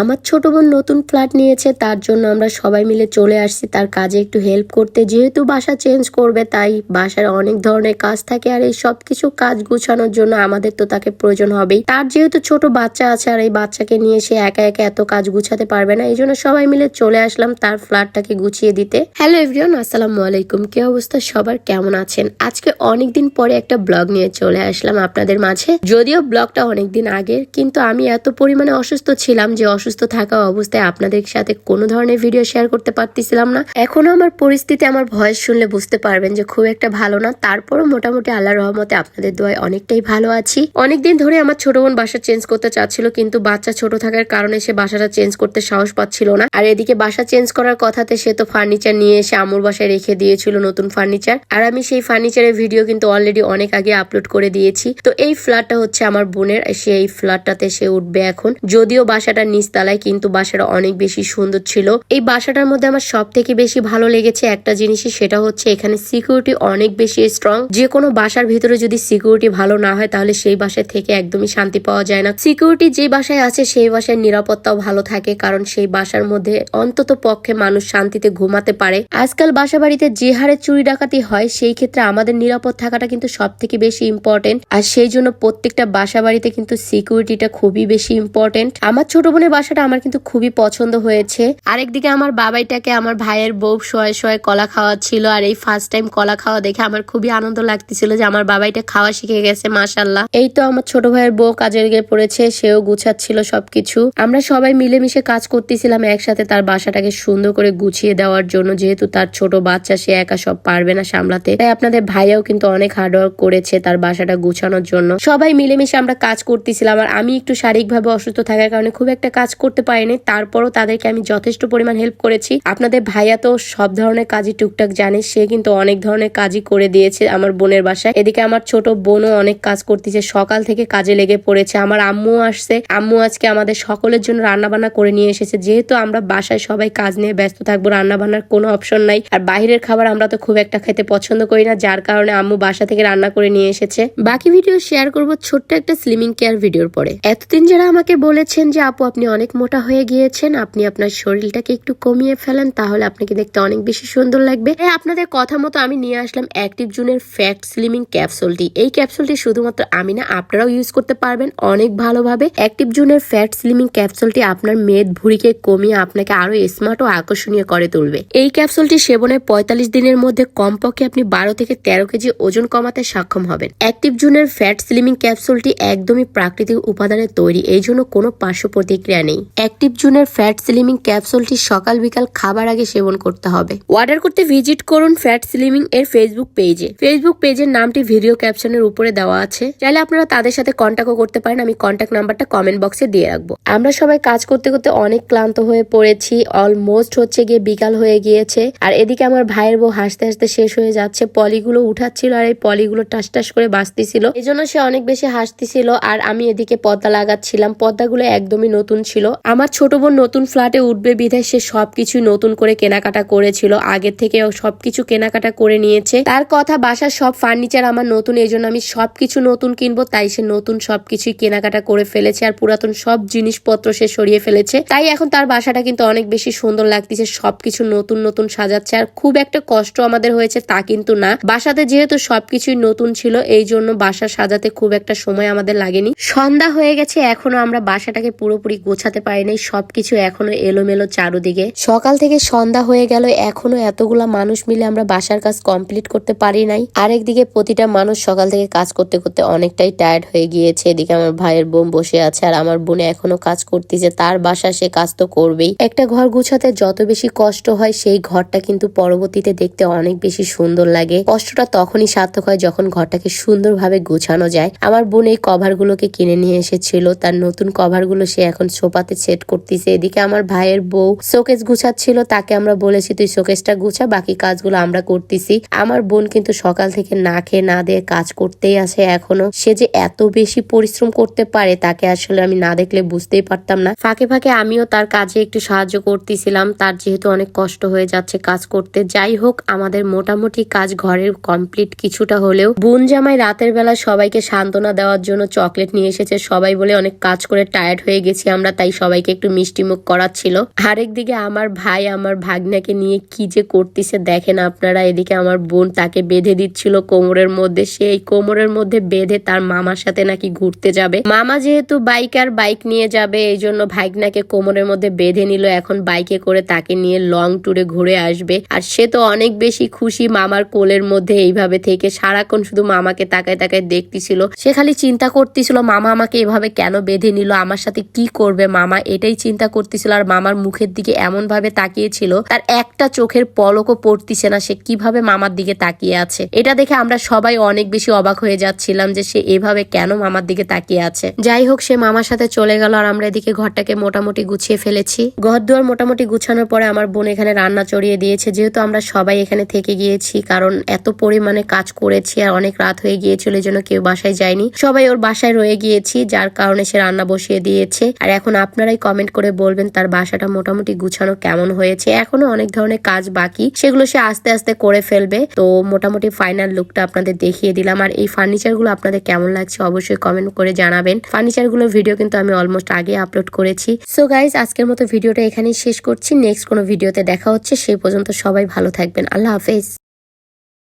আমার ছোট বোন নতুন ফ্ল্যাট নিয়েছে, তার জন্য আমরা সবাই মিলে চলে আসছি, তার কাজে একটু হেল্প করতে। যেহেতু বাসা চেঞ্জ করবে, তাই বাসার অনেক ধরনের কাজ থাকে আর এই সব কিছু কাজ গুছানোর জন্য আমাদের তো তাকে প্রয়োজন হবেই। তার যেহেতু ছোট বাচ্চা আছে আর এই বাচ্চাকে নিয়ে সে একা একা এত কাজ গুছাতে পারবে না, এই জন্য সবাই মিলে চলে আসলাম তার ফ্ল্যাটটাকে গুছিয়ে দিতে। হ্যালো এভরিওন আসসালামু আলাইকুম। কি অবস্থা? সবার কেমন আছেন? আজকে অনেকদিন পরে একটা ব্লগ নিয়ে চলে আসলাম আপনাদের মাঝে। যদিও ব্লগটা অনেকদিন আগের, কিন্তু আমি এত পরিমাণে অসুস্থ ছিলাম যে অসুস্থ থাকা অবস্থায় আপনাদের সাথে কোনো ধরনের ভিডিও শেয়ার করতে পারতেছিলাম না। এখনও আমার পরিস্থিতি, আমার ভয়েস শুনলে বুঝতে পারবেন যে খুব একটা ভালো না। তারপরও মোটামুটি আল্লাহর রহমতে আপনাদের দোয়ায় অনেকটাই ভালো আছি। অনেকদিন ধরে আমার ছোট বোন বাসা চেঞ্জ করতে চাচ্ছিল, কিন্তু বাচ্চা ছোট থাকার কারণে সে বাসাটা চেঞ্জ করতে সাহস পাচ্ছিল না। আর এদিকে বাসা চেঞ্জ করার কথাতে সে তো ফার্নিচার নিয়ে এসে আমুর বাসায় রেখে দিয়েছিল নতুন ফার্নিচার আর আমি সেই ফার্নিচারের ভিডিও কিন্তু অলরেডি অনেক আগে আপলোড করে দিয়েছি। তো এই ফ্ল্যাটটা হচ্ছে আমার বোনের, সে এই ফ্ল্যাটটাতে সে উঠবে এখন। যদিও বাসাটা নিচতলায় কিন্তু বাসাটা অনেক বেশি সুন্দর ছিল। এই বাসাটার মধ্যে আমার সব থেকে বেশি ভালো লেগেছে একটা জিনিসই, সেটা হচ্ছে এখানে সিকিউরিটি অনেক বেশি স্ট্রং যে কোনো বাসার ভিতরে যদি সিকিউরিটি ভালো না হয়, তাহলে সেই বাসায় থেকে একদমই শান্তি পাওয়া যায় না। সিকিউরিটি যে বাসায় আছে, সেই বাসায় নিরাপত্তাও ভালো থাকে, কারণ সেই বাসার মধ্যে অন্তত পক্ষে মানুষ শান্তিতে ঘুমাতে পারে। আজকাল বাসা বাড়িতে যে হারে চুরি ডাকাতি হয়, সেই ক্ষেত্রে আমাদের নিরাপদ থাকাটা কিন্তু সব থেকে বেশি ইম্পর্টেন্ট আর সেই জন্য প্রত্যেকটা বাসা বাড়িতে কিন্তু সিকিউরিটিটা খুবই বেশি ইম্পর্টেন্ট আমার ছোট বোনের বাসাটা আমার কিন্তু খুবই পছন্দ হয়েছে। আরেকদিকে আমার বাবাইটাকে আমার ভাইয়ের বউ শোয়ে শোয়ে কলা খাওয়াচ্ছিল আর এই ফার্স্ট টাইম কলা খাওয়া দেখে আমার খুবই আনন্দ লাগতেছিল যে আমার বাবাইটা খাওয়া শিখে গেছে মাসাল্লাহ এই তো আমার ছোট ভাইয়ের বউ কাজের গিয়ে পড়েছে, সেও গুছাচ্ছিল সবকিছু। আমরা সবাই মিলেমিশে কাজ করতেছিলাম একসাথে তার বাসাটাকে সুন্দর করে গুছিয়ে দেওয়ার জন্য, যেহেতু তার ছোট বাচ্চা, সে একা সব পারবে না সামলাতে। তাই আপনাদের ভাইয়াও কিন্তু অনেক হার্ডওয়ার্ক করেছে তার বাসাটা গুছানোর জন্য। সবাই মিলেমিশে আমরা কাজ করতেছিলাম আর আমি একটু শারীরিকভাবে অসুস্থ থাকার কারণে খুব একটা কাজ করতে পারেনি, তারপরও তাদেরকে আমি যথেষ্ট পরিমাণ হেল্প করেছি। আপনাদের ভাইয়া তো সব ধরনের কাজই টুকটাক জানে, সে কিন্তু অনেক ধরনের কাজই করে দিয়েছে আমার বোনের বাসায়। এদিকে আমার ছোট বোনও অনেক কাজ করতেছে, সকাল থেকে কাজে লেগে পড়েছে, আমার আম্মু আসছে। আম্মু আজকে আমাদের সকলের জন্য রান্না বান্না করে নিয়ে এসেছে, যেহেতু আমরা বাসায় সবাই কাজ নিয়ে ব্যস্ত থাকব রান্না বান্নার কোনো অপশন নাই। আর বাইরের খাবার আমরা তো খুব একটা খেতে পছন্দ করি না, যার কারণে আম্মু বাসা থেকে রান্না করে নিয়ে এসেছে। বাকি ভিডিও শেয়ার করব ছোট্ট একটা স্লিমিং কেয়ার ভিডিওর পরে। এতদিন যারা আমাকে বলেছেন যে, আপু, আপনি অনেক মোটা হয়ে গিয়েছেন, আপনি আপনার শরীরটাকে একটু কমিয়ে ফেলেন, তাহলে আপনাকে দেখতে অনেক বেশি সুন্দর লাগবে। হ্যাঁ আপনাদের কথা মতো আমি নিয়ে আসলাম অ্যাক্টিভ জুনের ফ্যাট স্লিমিং ক্যাপসুলটি এই ক্যাপসুলটি শুধুমাত্র আমি না, আপনারাও ইউজ করতে পারবেন অনেক ভালোভাবে। অ্যাক্টিভ জুনের ফ্যাট স্লিমিং ক্যাপসুলটি আপনার মেদ ভুঁড়িকে কমিয়ে আপনাকে আরও স্মার্ট ও আকর্ষণীয় করে তুলবে। এই ক্যাপসুলটি সেবনের পঁয়তাল্লিশ দিনের মধ্যে কমপক্ষে আপনি বারো থেকে তেরো কেজি ওজন কমাতে সক্ষম হবেন। অ্যাক্টিভ জুনের ফ্যাট স্লিমিং ক্যাপসুলটি একদমই প্রাকৃতিক উপাদানে তৈরি এই জন্য কোনো পার্শ্ব প্রতিক্রিয়া নেই। অ্যাক্টিভ জুনের ফ্যাট স্লিমিং ক্যাপসুলটি সকাল বিকাল খাবার আগে সেবন করতে হবে। অর্ডার করতে ভিজিট করুন ফ্যাট স্লিমিং এর ফেসবুক পেজে ফেসবুক পেজের নামটি ভিডিও ক্যাপশনের উপরে দেওয়া আছে। চাইলে আপনারা তাদের সাথে কন্ট্যাক্টও করতে পারেন। আমি কন্ট্যাক্ট নাম্বারটা কমেন্ট বক্সে দিয়ে রাখব। আমরা সবাই কাজ করতে করতে অনেক ক্লান্ত হয়ে পড়েছি। অলমোস্ট হচ্ছে গিয়ে বিকাল হয়ে গিয়েছে। আর এদিকে আমার ভাইয়ের বউ হাসতে হাসতে শেষ হয়ে যাচ্ছে। পলিগুলো উঠাচ্ছিল আর এই পলিগুলো টাস টাস করে বাঁচতেছিল। এই জন্য সে অনেক বেশি হাসতেছিল। আর আমি এদিকে পর্দা লাগাচ্ছিলাম। পর্দাগুলো একদমই নতুন ছিল আমার ছোট বোন নতুন ফ্ল্যাটে উঠবে, বিধায় সে সবকিছু নতুন করে কেনাকাটা করেছিল। আগের থেকে সবকিছু কেনাকাটা করে নিয়েছে। তার কথা, বাসার সব ফার্নিচার আমার নতুন, এই জন্য আমি সবকিছু নতুন কিনবো। তাই সে নতুন সবকিছুই কেনাকাটা করে ফেলেছে আর পুরাতন সব জিনিসপত্র সে সরিয়ে ফেলেছে। তাই এখন তার বাসাটা কিন্তু অনেক বেশি সুন্দর লাগতেছে, সবকিছু নতুন নতুন সাজাচ্ছে আর খুব একটা কষ্ট আমাদের হয়েছে তা কিন্তু না। বাসাতে যেহেতু সবকিছুই নতুন ছিল, এই জন্য বাসা সাজাতে খুব একটা সময় আমাদের লাগেনি। সন্ধ্যা হয়ে গেছে, এখনও আমরা বাসাটাকে পুরোপুরি গোছাতে পারিনি, সবকিছু এখনও এলোমেলো চারুদিকে। সকাল থেকে সন্ধ্যা হয়ে গেল, এখনও এতগুলা মানুষ মিলে আমরা বাসার কাজ কমপ্লিট করতে পারি নাই। আরেকদিকে প্রতিটা মানুষ সকাল থেকে কাজ করতে করতে অনেকটাই টায়ার্ড হয়ে গিয়েছে। এদিকে আমার ভাইয়ের বোন বসে আছে আর আমার বোনে এখনও কাজ করতেছে, তার বাসা সে কাজ তো করবেই। একটা ঘর গুছাতে যত বেশি কষ্ট হয়, সেই ঘরটা কিন্তু পরবর্তীতে দেখতে অনেক বেশি সুন্দর লাগে। কষ্টটা তখনই সার্থক হয় যখন ঘরটাকে সুন্দরভাবে গোছানো যায়। আমার বোন এই কভার গুলোকে কিনে নিয়ে এসেছিল, তার নতুন কভারগুলো সে এখন সোফাতে সেট করতেছে। এদিকে আমার ভাইয়ের বউ শোকেস গুছাচ্ছিল, তাকে আমরা বলেছি, তুই শোকেসটা গুছা, বাকি কাজগুলো আমরা করতেছি। আমার বোন কিন্তু সকাল থেকে না খেয়ে না দিয়ে কাজ করতেই আছে এখনও। সে যে এত বেশি পরিশ্রম করতে পারে, তাকে আসলে আমি না দেখলে বুঝতেই পারতাম না। ফাঁকে ফাঁকে আমিও তার কাজে একটু সাহায্য করতেছিলাম। তার যেহেতু অনেক কষ্ট হয়ে যাচ্ছে কাজ করতে, যাই হোক, আমাদের মোটামুটি কাজ ঘরের কমপ্লিট কিছুটা হলেও বোন জামাই রাতের বেলা সবাইকে সান্ত্বনা দেওয়ার জন্য চকলেট নিয়ে এসেছে। সবাই বলে অনেক কাজ করে টায়ার্ড হয়ে গেছি আমরা তাই সবাইকে একটু মিষ্টি মুখ করাচ্ছিল। আরেকদিকে আমার ভাই আমার ভাগ্নাকে নিয়ে কি যে করতেছে দেখেন আপনারা, এদিকে আমার বোন তাকে বেঁধে দিচ্ছিল কোমরের মধ্যে সে এই কোমরের মধ্যে বেঁধে তার মামার সাথে নাকি ঘুরতে যাবে। মামা যেহেতু বাইক আর বাইক নিয়ে যাবে, এই জন্য ভাগ্নাকে কোমরের মধ্যে বেঁধে নিল, এখন বাইকে করে তাকে নিয়ে লং ট্যুরে ঘুরে আসবে। আর সে তো অনেক বেশি খুশি মামার কোলের মধ্যে এইভাবে থেকে, সারাক্ষণ শুধু মামাকে তাকায় তাকায় দেখতেছিল। সে খালি চিন্তা করতেছিল, মামা আমাকে এভাবে কেন বেঁধে নিল? আমার সাথে কি করবে মামা এটাই চিন্তা করতেছিল আর মামার মুখের দিকে এমন ভাবে তাকিয়েছিল, তার একটা চোখের পলকও পড়তিছে না, সে কীভাবে মামার দিকে তাকিয়ে আছে? এটা দেখে আমরা সবাই অনেক বেশি অবাক হয়ে যাচ্ছিলাম যে সে এভাবে কেন মামার দিকে তাকিয়ে আছে। যাই হোক, সে মামার সাথে চলে গেল আর আমরা এদিকে ঘরটাকে মোটামুটি গুছিয়ে ফেলেছি। ঘর দুয়ার মোটামুটি গুছানোর পরে আমার বোন এখানে রান্না চড়িয়ে দিয়েছে, যেহেতু আমরা সবাই এখানে থেকে গিয়েছি, কারণ এত পরিমাণে কাজ করেছি আর অনেক রাত হয়ে গিয়েছিল জন্য কেউ বাসায় যায়নি। সবাই ওর বাসায় রয়ে গিয়েছি, যার কারণে সে রান্না বসিয়ে দিয়েছে, আর এখন আপনারাই কমেন্ট করে বলবেন তার বাসাটা মোটামুটি গুছানো কেমন হয়েছে। এখনও অনেক ধরনের কাজ বাকি, সেগুলো সে আস্তে আস্তে করে ফেলবে। তো মোটামুটি ফাইনাল লুকটা আপনাদের দেখিয়ে দিলাম। আর এই ফার্নিচারগুলো আপনাদের কেমন লাগছে অবশ্যই কমেন্ট করে জানাবেন। ফার্নিচারগুলোর ভিডিও কিন্তু আমি অলমোস্ট আগে আপলোড করেছি। সো গাইজ আজকের মতো ভিডিওটা এখানেই শেষ করছি। নেক্সট কোনো ভিডিওতে দেখা হচ্ছে। সেই পর্যন্ত সবাই ভালো থাকবেন। আল্লাহ হাফেজ।